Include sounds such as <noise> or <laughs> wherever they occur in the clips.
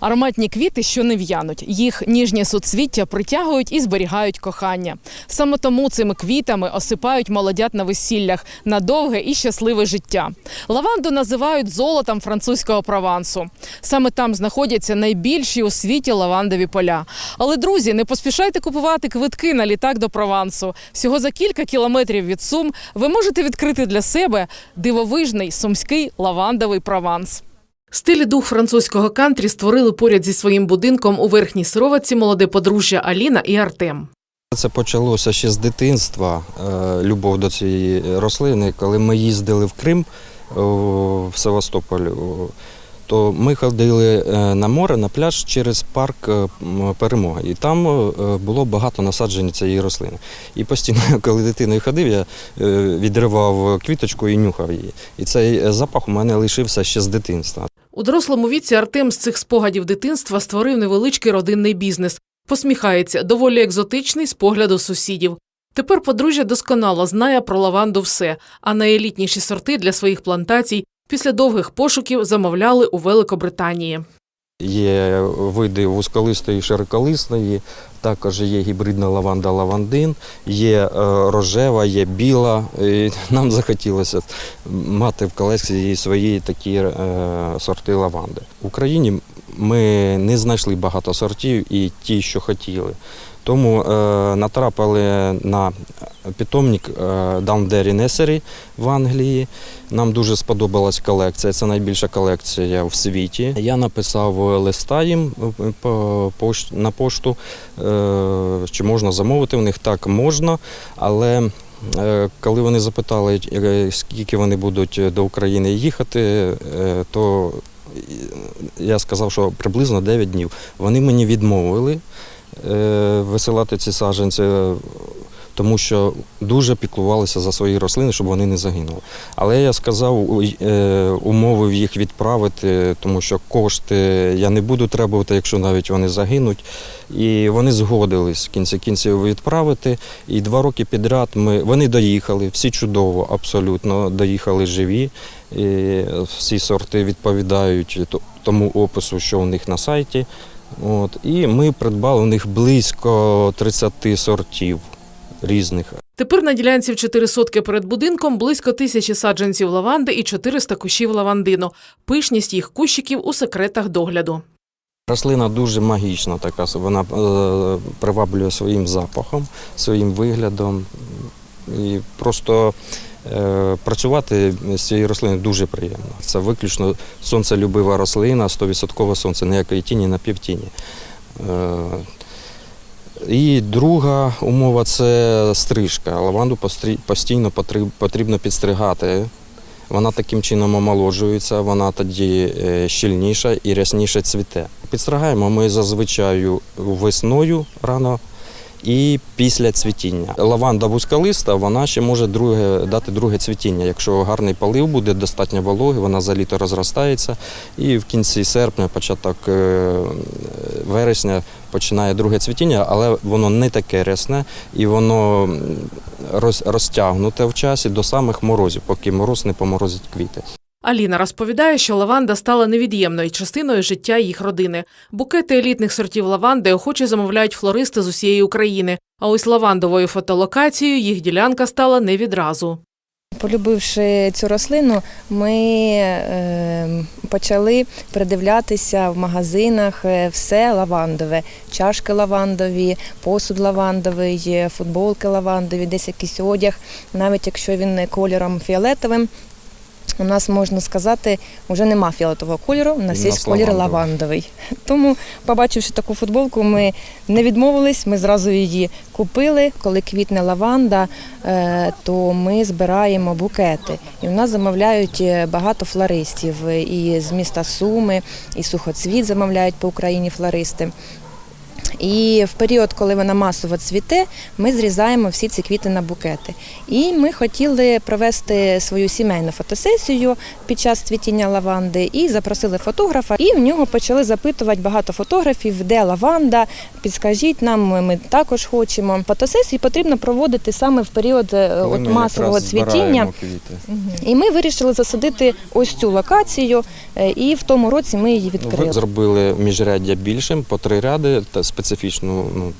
Ароматні квіти, що не в'януть. Їх ніжні суцвіття притягують і зберігають кохання. Саме тому цими квітами осипають молодят на весіллях на довге і щасливе життя. Лаванду називають золотом французького провансу. Саме там знаходяться найбільші у світі лавандові поля. Але друзі, не поспішайте купувати квитки на літак до Провансу. Всього за кілька кілометрів від Сум ви можете відкрити для себе дивовижний сумський лавандовий прованс. Стиль і дух французького кантрі створили поряд зі своїм будинком у верхній сироватці молоде подружжя Аліна і Артем. Це почалося ще з дитинства, е, любов до цієї рослини. Коли ми їздили в Крим в Севастополь, то ми ходили е, на море, на пляж через парк е, Перемога. І там е, було багато насаджень цієї рослини. І постійно, <laughs> коли дитиною ходив, я відривав квіточку і нюхав її. І цей запах у мене лишився ще з дитинства. У дорослому віці Артем з цих спогадів дитинства створив невеличкий родинний бізнес. Посміхається, доволі екзотичний з погляду сусідів. Тепер подружжя досконало знає про лаванду все, а найелітніші сорти для своїх плантацій після довгих пошуків замовляли у Великобританії. Є види вузьколистої і широколисної, також є гібридна лаванда лавандин, є е, рожева, є біла. І <laughs> нам захотілося мати в колекції свої такі е, сорти лаванди. В Україні ми не знайшли багато сортів і ті, що хотіли. Тому е, натрапили на питомник е, Downderry Nursery в Англії. Нам дуже сподобалась колекція. Це найбільша колекція в світі. Я написав листа їм е, на пошту, чи можна замовити в них. Так можна, але коли вони запитали, скільки вони будуть до України їхати, то я сказав, що приблизно 9 днів. Вони мені відмовили висилати ці саджанці, е, тому що дуже піклувалися за свої рослини, щоб вони не загинули. Але я сказав, е, умовив їх відправити, тому що кошти я не буду требувати, якщо навіть вони загинуть. І вони згодились в кінці кінців відправити. І два роки підряд ми вони доїхали, всі чудово, абсолютно доїхали живі. І всі сорти відповідають тому опису, що у них на сайті. От, і ми придбали у них близько 30 сортів різних. Тепер на ділянці в 4 сотки перед будинком близько тисячі саджанців лаванди і 400 кущів лавандину. Пишність їх кущиків у секретах догляду. Рослина дуже магічна, така вона е, приваблює своїм запахом, своїм виглядом. І просто працювати з цією рослиною дуже приємно. Це виключно сонцелюбива рослина, 100% сонце, ніякої тіні на півтіні. Е, і друга умова це стрижка. Лаванду постійно потрібно підстригати. Вона таким чином омолоджується, вона тоді е, щільніша і рясніше цвіте. Підстригаємо ми зазвичай весною рано і після цвітіння. Лаванда вузьколиста, вона ще може друге, дати друге цвітіння. Якщо гарний полив буде, достатньо вологи, вона за літо розростається. І в кінці серпня, початок е, вересня починає друге цвітіння, але воно не таке рясне і воно розтягнуте в часі до самих морозів, поки мороз не поморозить квіти. Аліна розповідає, що лаванда стала невід'ємною частиною життя їх родини. Букети елітних сортів лаванди охоче замовляють флористи з усієї України. А ось лавандовою фотолокацією їх ділянка стала не відразу. Полюбивши цю рослину, ми е, почали придивлятися в магазинах е, все лавандове, чашки лавандові, посуд лавандовий, е, футболки лавандові, десь якийсь одяг, навіть якщо він кольором фіолетовим. У нас можна сказати, вже нема фіолетового кольору, у нас є колір лавандовий. <laughs> Тому, побачивши таку футболку, ми не відмовились, ми зразу її купили. Коли квітне лаванда, е, то ми збираємо букети. І в нас замовляють е, багато флористів і з міста Суми, і сухоцвіт замовляють по Україні флористи. І в період, коли вона масово цвіте, ми зрізаємо всі ці квіти на букети. І ми хотіли провести свою сімейну фотосесію під час цвітіння лаванди і запросили фотографа. І в нього почали запитувати багато фотографів, де лаванда. Підскажіть нам, ми також хочемо. Фотосесії потрібно проводити саме в період е, от масового цвітіння. І ми вирішили засадити ось цю локацію, е, і в тому році ми її Ну, відкрили. Ви зробили міжряддя більшим, по три ряди та специфічну ну,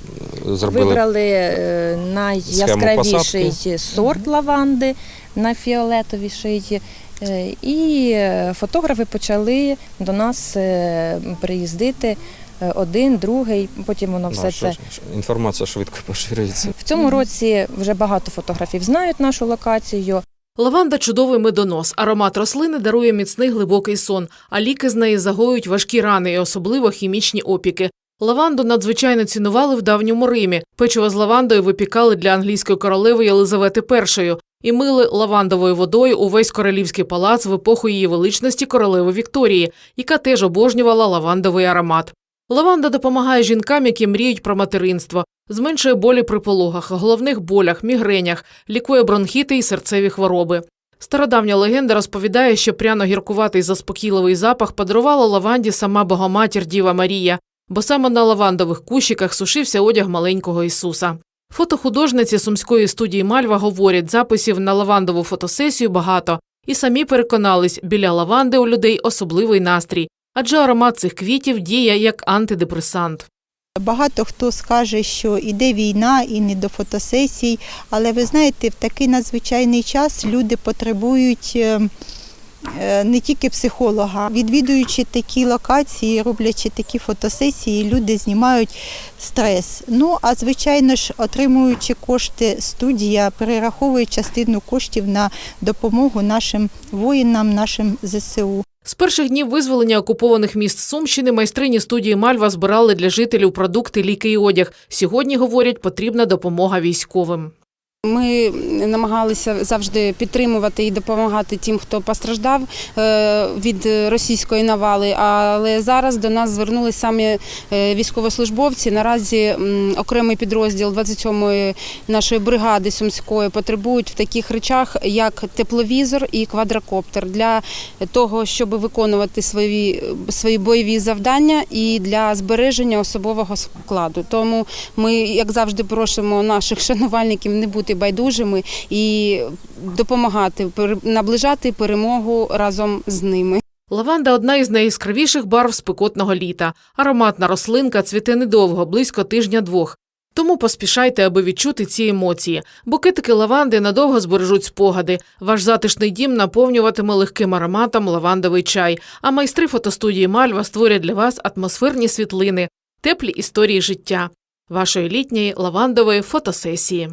зробили Вибрали е, найяскравіший сорт лаванди, найфіолетовіший. Е, І фотографи почали до нас е, приїздити е, один, другий, потім воно Ну, все що це. Інформація швидко <laughs> поширюється. В цьому році вже багато фотографів знають нашу локацію. Лаванда чудовий медонос. Аромат рослини дарує міцний глибокий сон, а ліки з неї загоюють важкі рани і особливо хімічні опіки. Лаванду надзвичайно цінували в давньому Римі. Печиво з лавандою випікали для англійської королеви Єлизавети І і мили лавандовою водою увесь королівський палац в епоху її величності королеви Вікторії, яка теж обожнювала лавандовий аромат. Лаванда допомагає жінкам, які мріють про материнство, зменшує болі при пологах, головних болях, мігренях, лікує бронхіти і серцеві хвороби. Стародавня легенда розповідає, що пряно-гіркуватий заспокійливий запах подарувала лаванді сама Богоматір Діва Марія, бо саме на лавандових кущиках сушився одяг маленького Ісуса. Фотохудожниці сумської студії Мальва говорять, записів на лавандову фотосесію багато, і самі переконались, біля лаванди у людей особливий настрій, адже аромат цих квітів діє як антидепресант. Багато хто скаже, що іде війна і не до фотосесій, але ви знаєте, в такий надзвичайний час люди потребують е, не тільки психолога. Відвідуючи такі локації, роблячи такі фотосесії, люди знімають стрес. Ну а звичайно ж, отримуючи кошти, студія перераховує частину коштів на допомогу нашим воїнам, нашим ЗСУ. З перших днів визволення окупованих міст Сумщини майстрині студії Мальва збирали для жителів продукти, ліки і одяг. Сьогодні говорять, потрібна допомога військовим. Ми намагалися завжди підтримувати і допомагати тим, хто постраждав е, від російської навали. Але зараз до нас звернулися самі е, військовослужбовці. Наразі окремий підрозділ 27-ї нашої бригади сумської потребують в таких речах, як тепловізор і квадрокоптер для того, щоб виконувати свої, свої бойові завдання і для збереження особового складу. Тому ми, як завжди, просимо наших шанувальників не бути байдужими і допомагати наближати перемогу разом з ними. Лаванда одна із найяскравіших барв спекотного літа. Ароматна рослинка цвіте недовго, близько тижня-двох. Тому поспішайте, аби відчути ці емоції. Букетики лаванди надовго збережуть спогади. Ваш затишний дім наповнюватиме легким ароматом лавандовий чай. А майстри фотостудії Мальва створять для вас атмосферні світлини, теплі історії життя вашої літньої лавандової фотосесії.